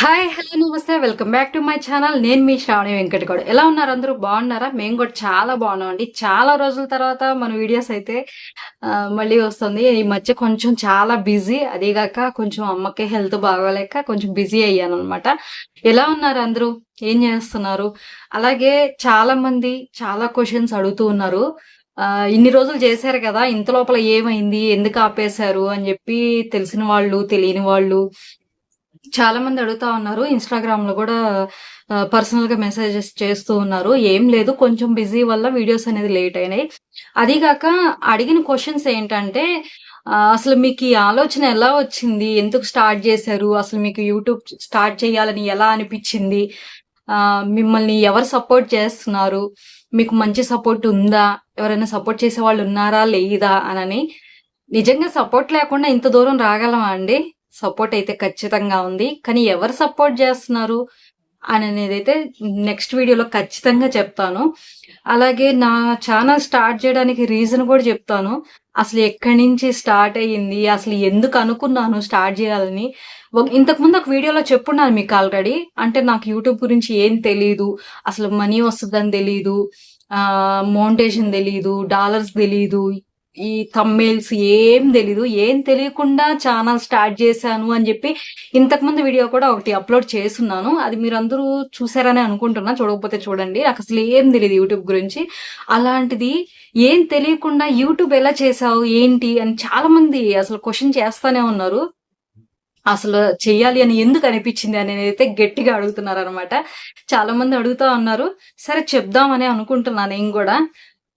Hi hello namaste. Welcome back to my channel నేను మీ శ్రావణి వెంకటగౌడ్. ఎలా ఉన్నారు అందరూ? బాగున్నారా? మేము కూడా చాలా బాగున్నాం అండి చాలా రోజుల తర్వాత మన వీడియోస్ అయితే మళ్ళీ వస్తుంది. ఈ మధ్య కొంచెం చాలా బిజీ. అదేగాక కొంచెం అమ్మకి హెల్త్ బాగోలేక కొంచెం బిజీ అయ్యాను అనమాట ఎలా ఉన్నారు అందరూ? ఏం చేస్తున్నారు? అలాగే చాలా మంది చాలా క్వశ్చన్స్ అడుగుతూ ఉన్నారు. ఇన్ని రోజులు చేశారు కదా ఇంత లోపల ఏమైంది? ఎందుకు ఆపేశారు? అని చెప్పి తెలిసిన వాళ్ళు తెలియని వాళ్ళు చాలా మంది అడుగుతా ఉన్నారు ఇన్స్టాగ్రామ్లో కూడా పర్సనల్గా మెసేజెస్ చేస్తూ ఉన్నారు. ఏం లేదు కొంచెం బిజీ వల్ల వీడియోస్ అనేది లేట్ అయినాయి. అదిగాక అడిగిన క్వశ్చన్స్ ఏంటంటే అసలు మీకు ఈ ఆలోచన ఎలా వచ్చింది? ఎందుకు స్టార్ట్ చేశారు? అసలు మీకు యూట్యూబ్ స్టార్ట్ చేయాలని ఎలా అనిపించింది? మిమ్మల్ని ఎవరు సపోర్ట్ చేస్తున్నారు? మీకు మంచి సపోర్ట్ ఉందా? ఎవరైనా సపోర్ట్ చేసే వాళ్ళు ఉన్నారా? లేదా? అనని. నిజంగా సపోర్ట్ లేకుండా ఇంత దూరం రాగలమా అండి? సపోర్ట్ అయితే ఖచ్చితంగా ఉంది. కానీ ఎవరు సపోర్ట్ చేస్తున్నారు అని అనేది అయితే నెక్స్ట్ వీడియోలో ఖచ్చితంగా చెప్తాను. అలాగే నా ఛానల్ స్టార్ట్ చేయడానికి రీజన్ కూడా చెప్తాను. అసలు ఎక్కడి నుంచి స్టార్ట్ అయ్యింది అసలు ఎందుకు అనుకున్నాను స్టార్ట్ చేయాలని. ఒక- ఇంతకు ముందు ఒక వీడియోలో చెప్పున్నాను మీకు ఆల్రెడీ. అంటే నాకు యూట్యూబ్ గురించి ఏం తెలియదు అసలు మనీ వస్తుందని తెలియదు మౌంటేషన్ తెలియదు డాలర్స్ తెలియదు ఈ తమ్మేల్స్ ఏం తెలీదు. ఏం తెలియకుండా ఛానల్ స్టార్ట్ చేశాను అని చెప్పి ఇంతకుముందు వీడియో కూడా ఒకటి అప్లోడ్ చేస్తున్నాను. అది మీరు అందరూ చూసారని అనుకుంటున్నా. చూడకపోతే చూడండి. నాకు అసలు ఏం తెలియదు యూట్యూబ్ గురించి. అలాంటిది ఏం తెలియకుండా యూట్యూబ్ ఎలా చేసావు ఏంటి? అని చాలా మంది అసలు క్వశ్చన్ చేస్తానే ఉన్నారు. అసలు చెయ్యాలి అని ఎందుకు అనిపించింది అని అయితే గట్టిగా అడుగుతున్నారు అనమాట చాలా మంది అడుగుతా ఉన్నారు. సరే చెప్దామని అనుకుంటున్నాను నేను కూడా.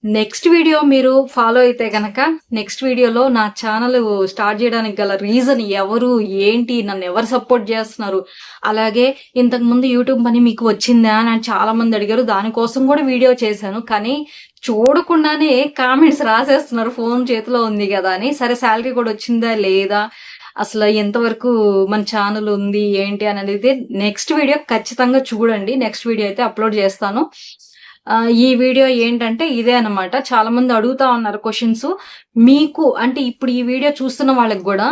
నెక్స్ట్ వీడియో మీరు ఫాలో అయితే గనక నెక్స్ట్ వీడియోలో నా ఛానల్ స్టార్ట్ చేయడానికి గల రీజన్ ఎవరు ఏంటి నన్ను ఎవరు సపోర్ట్ చేస్తున్నారు అలాగే ఇంతకు ముందు యూట్యూబ్ పని మీకు వచ్చిందా అని చాలా మంది అడిగారు దానికోసం కూడా వీడియో చేశాను కానీ చూడకుండానే కామెంట్స్ రాసేస్తున్నారు ఫోన్ చేతిలో ఉంది కదా అని. సరే శాలరీ కూడా వచ్చిందా లేదా అసలు ఎంతవరకు మన ఛానల్ ఉంది ఏంటి అని అనేది నెక్స్ట్ వీడియో ఖచ్చితంగా చూడండి. నెక్స్ట్ వీడియో అయితే అప్లోడ్ చేస్తాను. ఈ వీడియో ఏంటంటే ఇదే అన్నమాట. చాలా మంది అడుగుతా ఉన్నారు క్వశ్చన్స్ మీకు అంటే ఇప్పుడు ఈ వీడియో చూస్తున్న వాళ్ళకి కూడా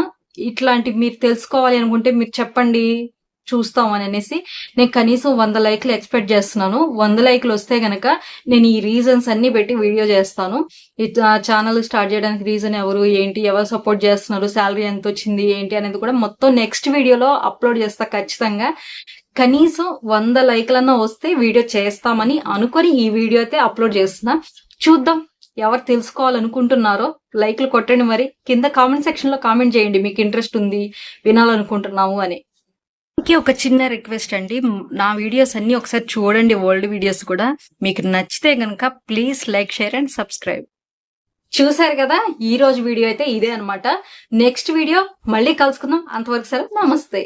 ఇట్లాంటి మీరు తెలుసుకోవాలి అనుకుంటే మీరు చెప్పండి. చూస్తాం అని అనేసి నేను కనీసం వంద లైక్లు ఎక్స్పెక్ట్ చేస్తున్నాను. వంద లైక్లు వస్తే గనక నేను ఈ రీజన్స్ అన్ని పెట్టి వీడియో చేస్తాను. ఈ ఛానల్ స్టార్ట్ చేయడానికి రీజన్ ఎవరు ఏంటి ఎవరు సపోర్ట్ చేస్తున్నారు శాలరీ ఎంత వచ్చింది ఏంటి అనేది కూడా మొత్తం నెక్స్ట్ వీడియోలో అప్లోడ్ చేస్తా ఖచ్చితంగా. కనీసం వంద లైక్లన్నా వస్తే వీడియో చేస్తామని అనుకొని ఈ వీడియో అయితే అప్లోడ్ చేస్తున్నా. చూద్దాం ఎవరు తెలుసుకోవాలనుకుంటున్నారో లైక్లు కొట్టండి మరి. కింద కామెంట్ సెక్షన్లో కామెంట్ చేయండి. మీకు ఇంట్రెస్ట్ ఉంది వినాలనుకుంటున్నాము అని. ఇంకే ఒక చిన్న రిక్వెస్ట్ అండి. నా వీడియోస్ అన్ని ఒకసారి చూడండి ఓల్డ్ వీడియోస్ కూడా. మీకు నచ్చితే గనక please like share and subscribe. చూసారు కదా ఈ రోజు వీడియో అయితే ఇదే అన్నమాట. నెక్స్ట్ వీడియో మళ్ళీ కలుసుకుందాం. అంతవరకు సరే నమస్తే.